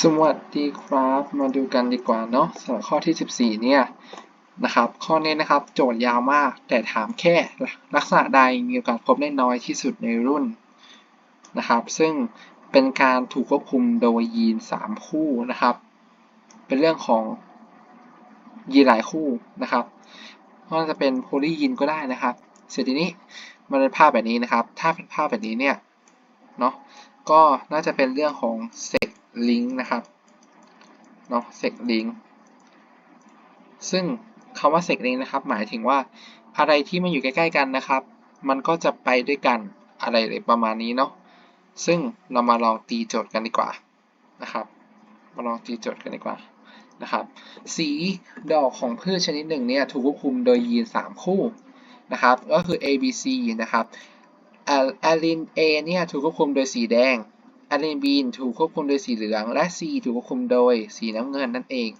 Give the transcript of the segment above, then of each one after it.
สวัสดีครับ มาดูกันดีกว่าเนาะสำหรับข้อที่ 14 เนี่ยนะครับ ข้อนี้นะครับโจทย์ยาวมาก แต่ถามแค่ลักษณะใดมีโอกาสพบได้น้อยที่สุดในรุ่นนะครับ ซึ่งเป็นการถูกควบคุมโดยยีน 3 คู่นะครับ เป็นเรื่องของยีนหลายคู่นะครับก็จะเป็นโพลียีนก็ได้นะครับ เสร็จทีนี้มันเป็นภาพแบบนี้นะครับ ถ้าเป็นภาพแบบนี้เนี่ยเนาะก็น่าจะเป็นเรื่องของเซก ลิงก์นะครับเนาะเซกลิงก์ซึ่งคำว่าเซกลิงก์นะครับ หมายถึงว่าอะไรที่มันอยู่ใกล้ ๆ กันนะครับ มันก็จะไปด้วยกันอะไรประมาณนี้เนาะซึ่งเรามาลองตีโจทย์กันดีกว่านะครับ มาลองตีโจทย์กันดีกว่านะครับ สีดอกของพืชชนิดหนึ่งเนี่ยถูกควบคุมโดยยีน 3 คู่นะครับ ก็คือ A B C นะครับแอลิน A เนี่ยถูกควบคุมโดยสีแดง แอลิน B ถูกควบคุมโดยสีเหลือง และ C ถูกควบคุมโดยสีน้ำเงินนั่นเอง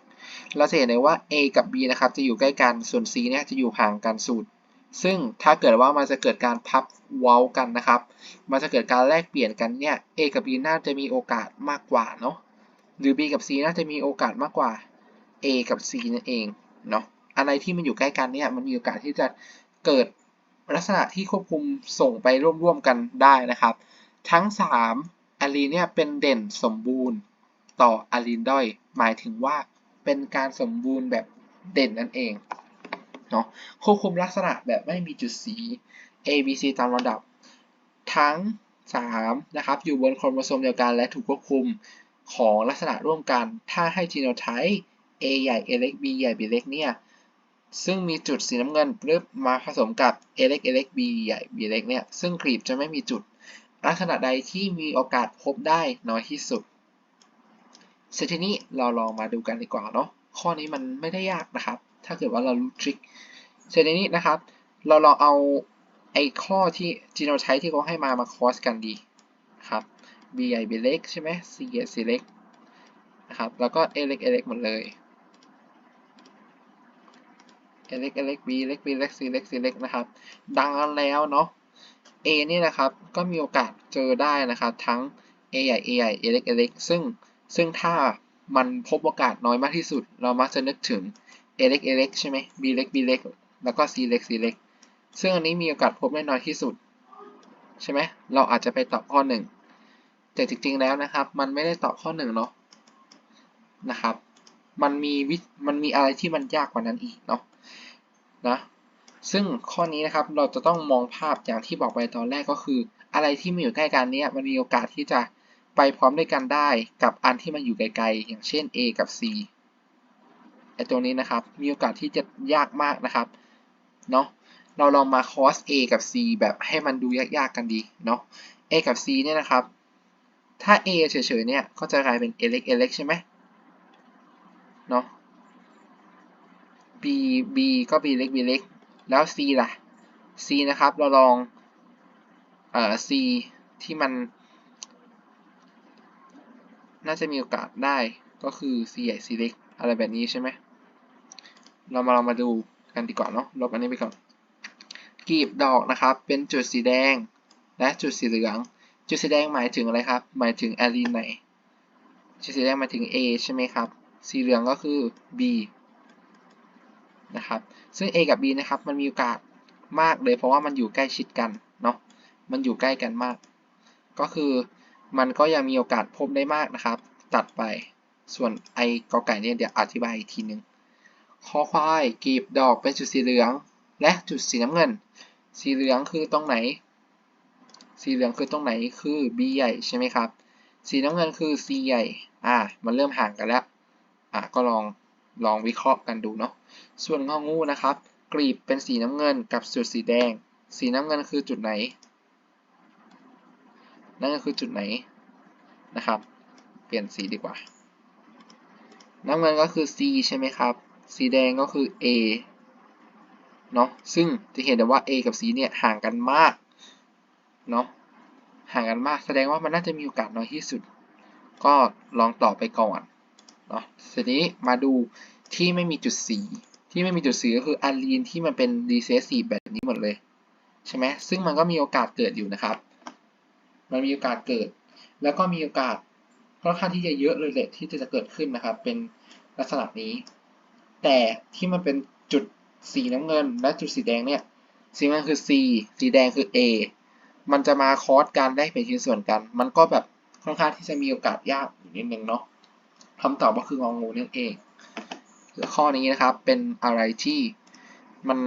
เราจะเห็นเลยว่า A กับ B นะครับจะอยู่ใกล้กันส่วน C เนี่ยจะอยู่ห่างกันสุดซึ่งถ้าเกิดว่ามันจะเกิดการพับเว้ากันนะครับ มันจะเกิดการแลกเปลี่ยนกันเนี่ย A กับ B น่าจะมีโอกาสมากกว่าเนาะ หรือ B กับ C น่าจะมีโอกาสมากกว่า A กับ C นั่นเองเนาะ อะไรที่มันอยู่ใกล้กันเนี่ย มันมีโอกาสที่จะเกิดลักษณะที่ควบคุมส่งไปร่วมๆกันได้นะครับ ทั้ง 3 อะลีนเนี่ยเป็นเด่นสมบูรณ์ต่ออะลีนด้อย หมายถึงว่าเป็นการสมบูรณ์แบบเด่นนั่นเองเนาะควบคุมลักษณะแบบไม่มีจุดสี A B C ตามลำดับ ทั้ง 3 นะครับ อยู่บนโครโมโซมเดียวกันและถูกควบคุมของลักษณะร่วมกัน ถ้าให้จีโนไทป์ A ใหญ่ A เล็ก B ใหญ่ B เล็กเนี่ย ซึ่งมีจุดสีน้ำเงินปึ๊บมาผสมกับ A เล็ก A เล็ก B ใหญ่ B เล็กเนี่ย ซึ่งกรีบจะไม่มีจุด ลักษณะใดที่มีโอกาสพบได้น้อยที่สุดเสร็จทีนี้เราลองมาดูกันดีกว่าเนาะข้อนี้มันไม่ได้ยากนะครับ ถ้าเกิดว่าเรารู้ทริคเสร็จทีนี้นะครับ เราลองเอาไอ้ข้อที่จีโนไทป์ที่เขาให้มามาคอสกันดีครับ B ใหญ่ B เล็กใช่ไหม C ใหญ่ C เล็กนะครับแล้วก็ A เล็ก A เล็กหมดเลย A เล็ก A เล็ก B เล็ก B เล็ก C เล็ก C เล็กนะครับ ดังกันแล้วเนาะ A นี่นะครับ ก็มีโอกาสเจอได้นะครับ ทั้ง A ใหญ่ A ใหญ่ A เล็ก A เล็ก ซึ่งซึ่งถ้ามันพบโอกาสน้อยมากที่สุด เรามักจะนึกถึง A เล็ก A เล็กใช่ไหม B เล็ก B เล็ก แล้วก็ C เล็ก C เล็ก ซึ่งอันนี้มีโอกาสพบได้น้อยที่สุด ใช่ไหม เราอาจจะไปตอบข้อหนึ่งแต่จริงๆแล้วนะครับ มันไม่ได้ตอบข้อหนึ่งเนาะนะครับ มันมีวิมันมีอะไรที่มันยากกว่านั้นอีกเนาะนะ ซึ่งข้อนี้นะครับเราจะต้องมองภาพอย่างที่บอกไปตอนแรกก็คือ อะไรที่มันอยู่ใกล้กันเนี้ยมันมีโอกาสที่จะไปพร้อมด้วยกันได้กับอันที่มันอยู่ไกลๆ อย่างเช่น A กับ C ไอตัวนี้นะครับมีโอกาสที่จะยากมากนะครับเนาะเราลองมา cos A กับ C แบบให้มันดูยากๆกันดีเนาะ A กับ C เนี่ยนะครับ ถ้า A เฉยๆเนี่ยก็จะกลายเป็น A เล็ก A เล็กใช่ไหมเนาะ B B ก็ B เล็ก B เล็ก แล้ว C ล่ะ C นะครับ เราลองเอ่อ C ที่มัน น่าจะมีโอกาสได้ก็คือ C ใหญ่ C เล็ก อะไรแบบนี้ใช่ไหม เรามาลองมาดูกันดีกว่าเนาะ ลบอันนี้ไปก่อน กีบดอกนะครับ เป็นจุดสีแดง และจุดสีเหลือง จุดสีแดงหมายถึงอะไรครับ หมายถึงแอลีนไหน จุดสีแดงหมายถึง A ใช่ไหมครับ สีเหลืองก็คือ B นะครับ ซึ่ง A กับ B นะครับ มันมีโอกาสมากเลยเพราะว่ามันอยู่ใกล้ชิดกันเนาะ มันอยู่ใกล้กันมาก ก็คือมันก็ยังมีโอกาสพบได้มากนะครับ ตัดไป ส่วนไอกอไก่เนี่ยเดี๋ยวอธิบายอีกทีนึงคอควายกลีบดอกเป็นจุดสีเหลือง และจุดสีน้ำเงิน สีเหลืองคือตรงไหน สีเหลืองคือตรงไหนคือ B ใหญ่ใช่ไหมครับ สีน้ำเงินคือ C ใหญ่ อ่า มันเริ่มห่างกันแล้ว อ่าก็ลอง ลองวิเคราะห์กันดูเนาะส่วนงองูนะครับ กลีบเป็นสีน้ำเงินกับจุดสีแดง สีน้ำเงินคือจุดไหน นั่นก็คือจุดไหนนะครับ เปลี่ยนสีดีกว่า น้ำเงินก็คือ C ใช่ไหมครับ สีแดงก็คือ A เนาะซึ่งจะเห็นได้ว่า A กับ C เนี่ยห่างกันมากเนาะห่างกันมาก แสดงว่ามันน่าจะมีโอกาสน้อยที่สุด ก็ลองตอบไปก่อน เนาะทีนี้มาดูที่ไม่มีจุดสีที่ไม่มีจุดสีก็คืออะลีนที่มันเป็น recessive แบบนี้หมดเลย ใช่ไหมซึ่งมันก็มีโอกาสเกิดอยู่นะครับ มันมีโอกาสเกิด แล้วก็มีโอกาสค่อนข้างที่จะเยอะเลยแหละที่จะเกิดขึ้นนะครับ เป็นลักษณะนี้ แต่ที่มันเป็นจุดสีน้ำเงิน และจุดสีแดงเนี่ยสีน้ำเงินคือ C สีแดงคือ A มันจะมาคอสการได้เป็นชิ้นส่วนกัน มันก็แบบค่อนข้างที่จะมีโอกาสยากอยู่นิดนึงเนาะ คำตอบก็คืององูนั่นเองข้อนี้นะครับเป็นอะไรที่มัน